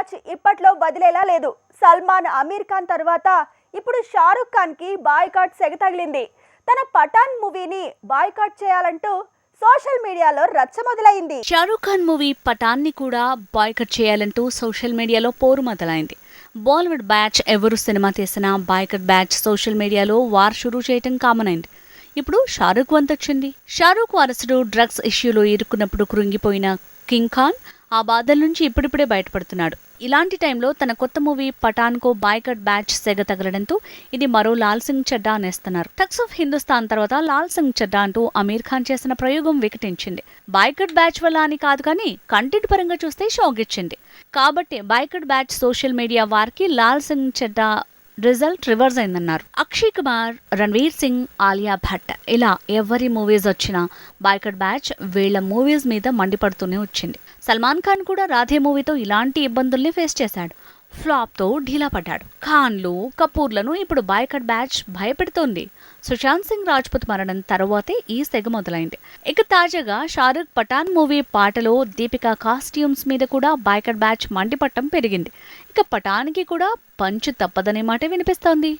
రాజ్ ఇప్పట్లో వదిలేలా లేదు. సల్మాన్ అమీర్ ఖాన్ తర్వాత ఇప్పుడు షారుఖ్ ఖాన్కి బాయ్కాట్ సెగ తగిలింది. తన పఠాన్ మూవీని బాయ్కాట్ చేయాలంటూ సోషల్ మీడియాలో రచ్చ మొదలైంది. షారుఖ్ ఖాన్ మూవీ పఠాన్ని కూడా బాయ్కట్ చేయాలంటూ సోషల్ మీడియాలో పోరు మొదలైంది. బాలీవుడ్ బ్యాచ్ ఎవరు సినిమా తీసినా బాయ్కట్ బ్యాచ్ సోషల్ మీడియాలో వార్ షురూ చేయటం కామన్ అయింది. ఇప్పుడు షారూక్ వంతొచ్చింది షారూక్ వారసుడు డ్రగ్స్ ఇష్యూలో ఇరుక్కున్నప్పుడు కృంగిపోయిన కింగ్ ఖాన్ ఆ బాధల నుంచి ఇప్పుడిప్పుడే బయటపడుతున్నాడు. ఇలాంటి టైంలో తన కొత్త మూవీ పఠాన్కో బాయ్కట్ బ్యాచ్ సెగ తగలడంతో ఇది మరో లాల్ సింగ్ చెడ్డా అనేస్తున్నారు. టక్స్ ఆఫ్ హిందుస్థాన్ తర్వాత లాల్ సింగ్ చెడ్డా అంటూ అమీర్ ఖాన్ చేసిన ప్రయోగం వికటించింది. బాయ్కట్ బ్యాచ్ వల్ల అని కాదు కానీ కంటెంట్ పరంగా చూస్తే షాక్ ఇచ్చింది. కాబట్టి బాయ్కట్ బ్యాచ్ సోషల్ మీడియా వారికి లాల్ సింగ్ చెడ్డా రిజల్ట్ రివర్స్ అయిందన్నారు. అక్షయ్ కుమార్ రణ్వీర్ సింగ్ ఆలియా భట్. ఇలా ఎవరి మూవీస్ వచ్చినా బాయ్కట్ బ్యాచ్ వీళ్ళ మూవీస్ మీద మండిపడుతూనే వచ్చింది. సల్మాన్ ఖాన్ కూడా రాధే మూవీతో ఇలాంటి ఇబ్బందుల్ని ఫేస్ చేశాడు. ఫ్లాప్తో ఢీలా పడ్డాడు. ఖాన్లు కపూర్లను ఇప్పుడు బాయ్కట్ బ్యాచ్ భయపెడుతోంది. సుశాంత్ సింగ్ రాజ్పుత్ మరణం తర్వాతే ఈ సెగ మొదలైంది. ఇక తాజాగా షారుఖ్ పఠాన్ మూవీ పాటలో దీపికా కాస్ట్యూమ్స్ మీద కూడా బాయ్కట్ బ్యాచ్ మండిపట్టం పెరిగింది. ఇక పఠాన్కి కూడా పంచు తప్పదనే మాట వినిపిస్తోంది.